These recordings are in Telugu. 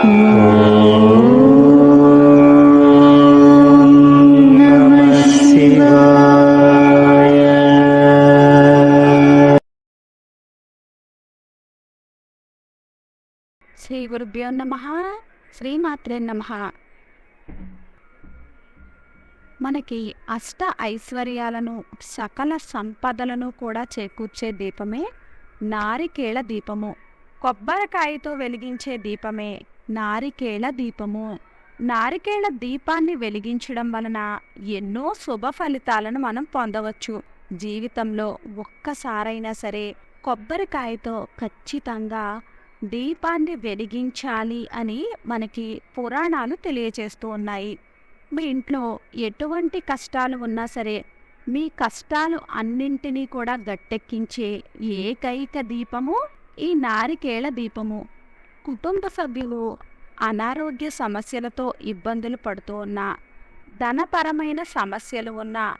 శ్రీ గురుభ్యో నమ శ్రీమాత్రే నమ మనకి అష్ట ఐశ్వర్యాలను సకల సంపదలను కూడా చేకూర్చే దీపమే నారికేళ దీపము. కొబ్బరికాయతో వెలిగించే దీపమే. నారికేళ దీపము. నారికేళ దీపాన్ని వెలిగించడం వలన ఎన్నో శుభ ఫలితాలను మనం పొందవచ్చు. జీవితంలో ఒక్కసారైనా సరే కొబ్బరికాయతో ఖచ్చితంగా దీపాన్ని వెలిగించాలి అని మనకి పురాణాలు తెలియజేస్తూ ఉన్నాయి. మీ ఇంట్లో ఎటువంటి కష్టాలు ఉన్నా సరే మీ కష్టాలు అన్నింటినీ కూడా గట్టెక్కించే ఏకైక దీపము ఈ నారికేళ దీపము. కుటుంబ సభ్యులు అనారోగ్య సమస్యలతో ఇబ్బందులు పడుతూ ఉన్నా ధనపరమైన సమస్యలు ఉన్నా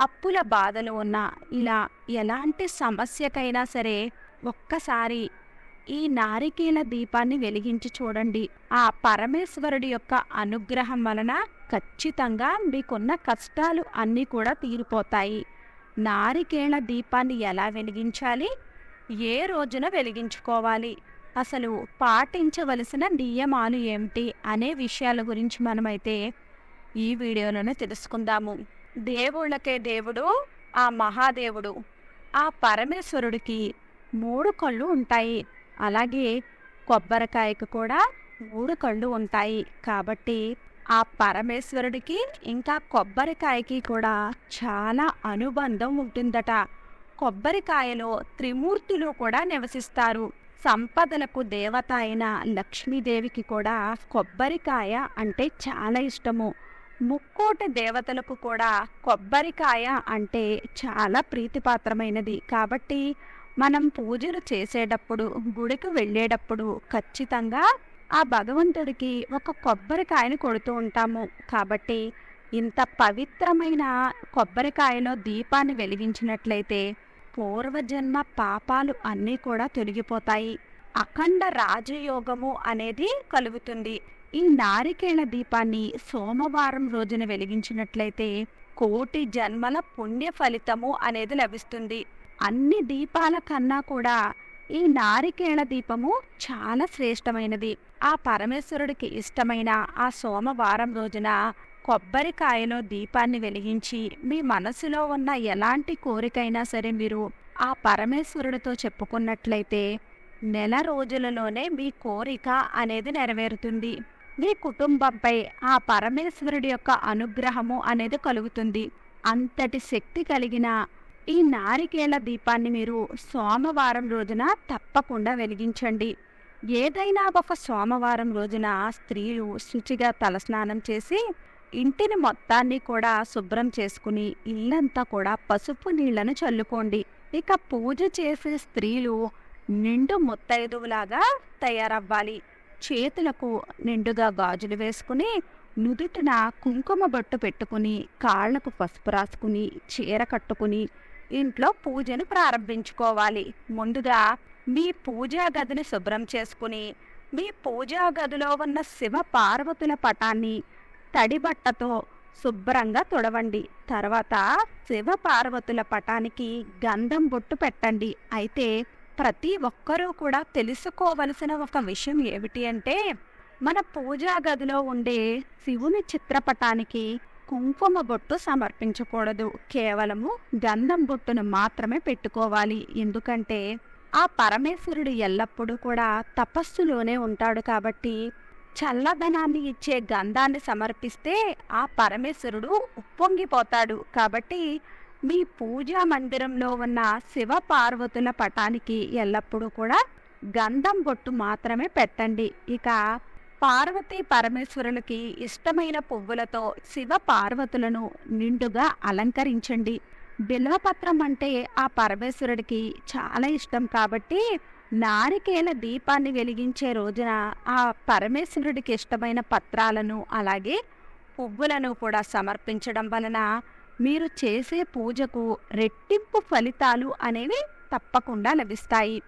అప్పుల బాధలు ఉన్నా ఇలా ఎలాంటి సమస్యకైనా సరే ఒక్కసారి ఈ నారికేల దీపాన్ని వెలిగించి చూడండి. ఆ పరమేశ్వరుడి యొక్క అనుగ్రహం వలన ఖచ్చితంగా మీకున్న కష్టాలు అన్నీ కూడా తీరిపోతాయి. నారికేళ దీపాన్ని ఎలా వెలిగించాలి? ఏ రోజున వెలిగించుకోవాలి? అసలు పాటించవలసిన నియమాలు ఏమిటి అనే విషయాల గురించి మనమైతే ఈ వీడియోలోనే తెలుసుకుందాము. దేవుళ్ళకే దేవుడు ఆ మహాదేవుడు ఆ పరమేశ్వరుడికి మూడు కళ్ళు ఉంటాయి. అలాగే కొబ్బరికాయకు కూడా మూడు కళ్ళు ఉంటాయి. కాబట్టి ఆ పరమేశ్వరుడికి ఇంకా కొబ్బరికాయకి కూడా చాలా అనుబంధం ఉంటుందట. కొబ్బరికాయలో త్రిమూర్తులు కూడా నివసిస్తారు. సంపదలకు దేవత అయిన లక్ష్మీదేవికి కూడా కొబ్బరికాయ అంటే చాలా ఇష్టము. ముక్కోటి దేవతలకు కూడా కొబ్బరికాయ అంటే చాలా ప్రీతిపాత్రమైనది. కాబట్టి మనం పూజలు చేసేటప్పుడు గుడికి వెళ్ళేటప్పుడు ఖచ్చితంగా ఆ భగవంతుడికి ఒక కొబ్బరికాయని కొడుతూ ఉంటాము. కాబట్టి ఇంత పవిత్రమైన కొబ్బరికాయలో దీపాన్ని వెలిగించినట్లయితే పూర్వజన్మ పాపాలు అన్నీ కూడా తొలగిపోతాయి. అఖండ రాజయోగము అనేది కలుగుతుంది. ఈ నారికేళ దీపాన్ని సోమవారం రోజున వెలిగించినట్లయితే కోటి జన్మల పుణ్య ఫలితము అనేది లభిస్తుంది. అన్ని దీపాల కన్నా కూడా ఈ నారికేళ దీపము చాలా శ్రేష్టమైనది. ఆ పరమేశ్వరుడికి ఇష్టమైన ఆ సోమవారం రోజున కొబ్బరికాయలో దీపాన్ని వెలిగించి మీ మనసులో ఉన్న ఎలాంటి కోరికైనా సరే మీరు ఆ పరమేశ్వరుడితో చెప్పుకున్నట్లయితే నెల రోజులలోనే మీ కోరిక అనేది నెరవేరుతుంది. మీ కుటుంబంపై ఆ పరమేశ్వరుడి యొక్క అనుగ్రహము అనేది కలుగుతుంది. అంతటి శక్తి కలిగిన ఈ నారికేల దీపాన్ని మీరు సోమవారం రోజున తప్పకుండా వెలిగించండి. ఏదైనా ఒక సోమవారం రోజున స్త్రీలు శుచిగా తలస్నానం చేసి ఇంటిని మొత్తాన్ని కూడా శుభ్రం చేసుకుని ఇల్లంతా కూడా పసుపు నీళ్ళను చల్లుకోండి. ఇక పూజ చేసే స్త్రీలు నిండు ముత్తైదువులాగా తయారవ్వాలి. చేతులకు నిండుగా గాజులు వేసుకుని నుదుటిన కుంకుమ బొట్టు పెట్టుకుని కాళ్ళకు పసుపు రాసుకుని చీర కట్టుకుని ఇంట్లో పూజను ప్రారంభించుకోవాలి. ముందుగా మీ పూజా గదిని శుభ్రం చేసుకుని మీ పూజా గదిలో ఉన్న శివ పార్వతుల పటాన్ని తడి బట్టతో శుభ్రంగా తుడవండి. తర్వాత శివపార్వతుల పటానికి గంధం బొట్టు పెట్టండి. అయితే ప్రతి ఒక్కరూ కూడా తెలుసుకోవలసిన ఒక విషయం ఏమిటి అంటే మన పూజా గదిలో ఉండే శివుని చిత్రపటానికి కుంకుమ బొట్టు సమర్పించకూడదు. కేవలము గంధం బొట్టును మాత్రమే పెట్టుకోవాలి. ఎందుకంటే ఆ పరమేశ్వరుడు ఎల్లప్పుడూ కూడా తపస్సులోనే ఉంటాడు కాబట్టి చల్లదనాన్ని ఇచ్చే గంధాన్ని సమర్పిస్తే ఆ పరమేశ్వరుడు ఉప్పొంగిపోతాడు. కాబట్టి మీ పూజా మందిరంలో ఉన్న శివ పార్వతుల పటానికి ఎల్లప్పుడూ కూడా గంధం బొట్టు మాత్రమే పెట్టండి. ఇక పార్వతీ పరమేశ్వరులకి ఇష్టమైన పువ్వులతో శివ పార్వతులను నిండుగా అలంకరించండి. బిల్వపత్రం అంటే ఆ పరమేశ్వరుడికి చాలా ఇష్టం కాబట్టి నారికేల దీపాన్ని వెలిగించే రోజున ఆ పరమేశ్వరుడికి ఇష్టమైన పత్రాలను అలాగే పువ్వులను కూడా సమర్పించడం వలన మీరు చేసే పూజకు రెట్టింపు ఫలితాలు అనేవి తప్పకుండా లభిస్తాయి.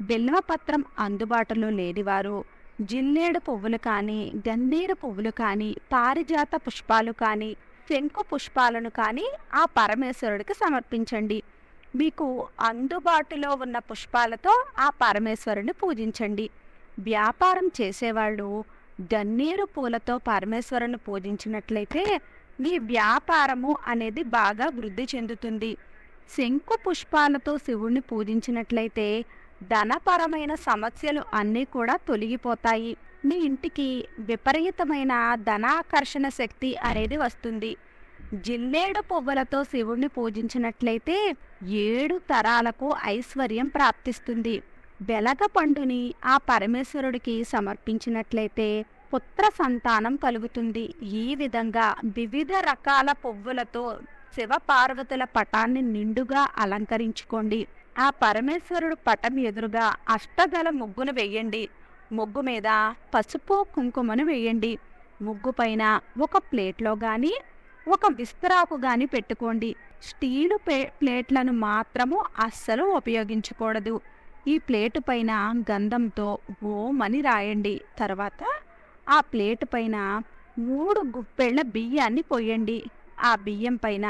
బిల్వపత్రం అందుబాటులో లేనివారు జిల్లేడు పువ్వులు కానీ గన్నేరు పువ్వులు కానీ పారిజాత పుష్పాలు కానీ శంకు పుష్పాలను కానీ ఆ పరమేశ్వరుడికి సమర్పించండి. మీకు అందుబాటులో ఉన్న పుష్పాలతో ఆ పరమేశ్వరుని పూజించండి. వ్యాపారం చేసేవాళ్ళు గన్నేరు పూలతో పరమేశ్వరుని పూజించినట్లయితే మీ వ్యాపారము అనేది బాగా వృద్ధి చెందుతుంది. శంకు పుష్పాలతో శివుణ్ణి పూజించినట్లయితే ధనపరమైన సమస్యలు అన్నీ కూడా తొలగిపోతాయి. మీ ఇంటికి విపరీతమైన ధనాకర్షణ శక్తి అనేది వస్తుంది. జిల్లేడు పువ్వులతో శివుణ్ణి పూజించినట్లయితే ఏడు తరాలకు ఐశ్వర్యం ప్రాప్తిస్తుంది. బెలగ పండుని ఆ పరమేశ్వరుడికి సమర్పించినట్లయితే పుత్ర సంతానం కలుగుతుంది. ఈ విధంగా వివిధ రకాల పువ్వులతో శివపార్వతుల పటాన్ని నిండుగా అలంకరించుకోండి. ఆ పరమేశ్వరుడు పటం ఎదురుగా అష్టదల ముగ్గును వేయండి. ముగ్గు మీద పసుపు కుంకుమను వేయండి. ముగ్గు పైన ఒక ప్లేట్లో కానీ ఒక విస్తరాకు కానీ పెట్టుకోండి. స్టీలు ప్లే ప్లేట్లను మాత్రము అస్సలు ఉపయోగించకూడదు. ఈ ప్లేటు పైన గంధంతో ఓం అని రాయండి. తర్వాత ఆ ప్లేటు పైన మూడు గుప్పెళ్ళ బియ్యాన్ని పోయండి. ఆ బియ్యం పైన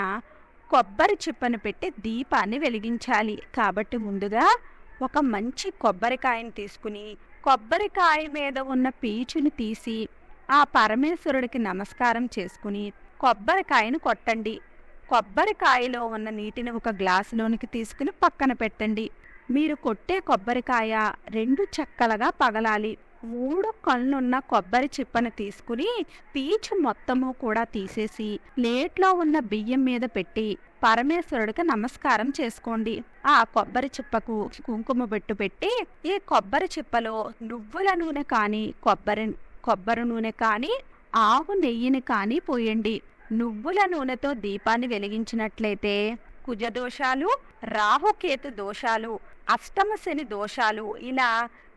కొబ్బరి చిప్పను పెట్టి దీపాన్ని వెలిగించాలి. కాబట్టి ముందుగా ఒక మంచి కొబ్బరికాయని తీసుకుని కొబ్బరికాయ మీద ఉన్న పీచుని తీసి ఆ పరమేశ్వరుడికి నమస్కారం చేసుకుని కొబ్బరికాయను కొట్టండి. కొబ్బరికాయలో ఉన్న నీటిని ఒక గ్లాసులోనికి తీసుకుని పక్కన పెట్టండి. మీరు కొట్టే కొబ్బరికాయ రెండు చెక్కలుగా పగలాలి. మూడు కళ్ళున్న కొబ్బరి చిప్పను తీసుకుని పీచు మొత్తము కూడా తీసేసి ప్లేట్లో ఉన్న బియ్యం మీద పెట్టి పరమేశ్వరుడికి నమస్కారం చేసుకోండి. ఆ కొబ్బరి చిప్పకు కుంకుమ పెట్టు పెట్టి ఈ కొబ్బరి చిప్పలో నువ్వుల నూనె కానీ కొబ్బరి కొబ్బరి నూనె కానీ ఆవు నెయ్యిని కానీ పోయండి. నువ్వుల నూనెతో దీపాన్ని వెలిగించినట్లయితే కుజదోషాలు రాహుకేతు దోషాలు అష్టమ శని దోషాలు ఇలా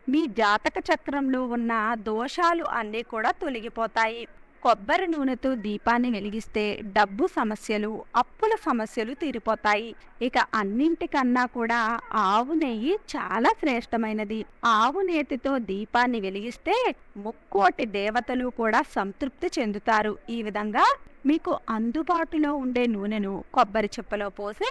మీ జాతక చక్రంలో ఉన్న దోషాలు అన్నీ కూడా తొలగిపోతాయి. కొబ్బరి నూనెతో దీపాన్ని వెలిగిస్తే డబ్బు సమస్యలు అప్పుల సమస్యలు తీరిపోతాయి. ఇక అన్నింటికన్నా కూడా ఆవు నెయ్యి చాలా శ్రేష్టమైనది. ఆవు నేతితో దీపాన్ని వెలిగిస్తే ముక్కోటి దేవతలు కూడా సంతృప్తి చెందుతారు. ఈ విధంగా మీకు అందుబాటులో ఉండే నూనెను కొబ్బరి చిప్పలో పోసి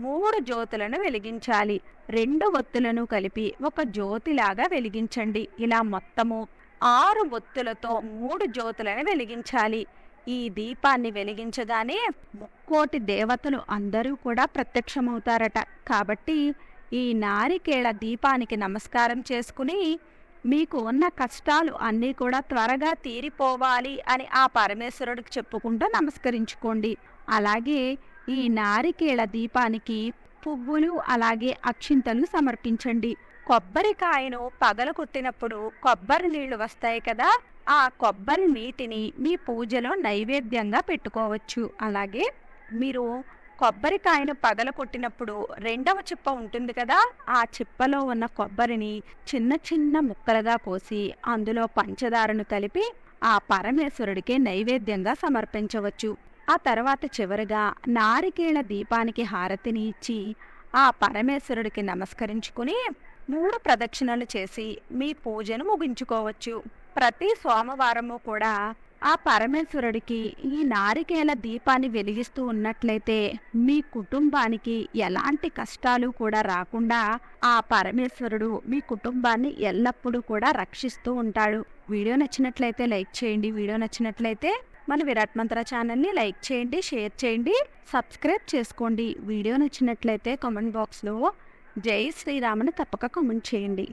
మూడు జ్యోతులను వెలిగించాలి. రెండు ఒత్తులను కలిపి ఒక జ్యోతిలాగా వెలిగించండి. ఇలా మొత్తము ఆరు ఒత్తులతో మూడు జ్యోతులను వెలిగించాలి. ఈ దీపాన్ని వెలిగించగానే ముక్కోటి దేవతలు అందరూ కూడా ప్రత్యక్షమవుతారట. కాబట్టి ఈ నారికేళ దీపానికి నమస్కారం చేసుకుని మీకు ఉన్న కష్టాలు అన్నీ కూడా త్వరగా తీరిపోవాలి అని ఆ పరమేశ్వరుడికి చెప్పుకుంటూ నమస్కరించుకోండి. అలాగే ఈ నారికేళ దీపానికి పువ్వులు అలాగే అక్షింతలు సమర్పించండి. కొబ్బరికాయను పగలగొట్టినప్పుడు కొబ్బరి నీళ్ళు వస్తాయి కదా ఆ కొబ్బరి నీటిని మీ పూజలో నైవేద్యంగా పెట్టుకోవచ్చు. అలాగే మీరు కొబ్బరికాయను పగల కొట్టినప్పుడు రెండవ చిప్ప ఉంటుంది కదా ఆ చిప్పలో ఉన్న కొబ్బరిని చిన్న చిన్న ముక్కలుగా కోసి అందులో పంచదారను కలిపి ఆ పరమేశ్వరుడికి నైవేద్యంగా సమర్పించవచ్చు. ఆ తర్వాత చివరిగా నారికేళ దీపానికి హారతిని ఇచ్చి ఆ పరమేశ్వరుడికి నమస్కరించుకుని మూడు ప్రదక్షిణలు చేసి మీ పూజను ముగించుకోవచ్చు. ప్రతి సోమవారము కూడా ఆ పరమేశ్వరుడికి ఈ నారికేల దీపాన్ని వెలిగిస్తూ ఉన్నట్లయితే మీ కుటుంబానికి ఎలాంటి కష్టాలు కూడా రాకుండా ఆ పరమేశ్వరుడు మీ కుటుంబాన్ని ఎల్లప్పుడూ కూడా రక్షిస్తూ ఉంటాడు. వీడియో నచ్చినట్లయితే లైక్ చేయండి. వీడియో నచ్చినట్లయితే మన విరాట్ మంత్ర ఛానల్ని లైక్ చేయండి షేర్ చేయండి సబ్స్క్రైబ్ చేసుకోండి. వీడియో నచ్చినట్లయితే కామెంట్ బాక్స్లో జై శ్రీరామని తప్పక కామెంట్ చేయండి.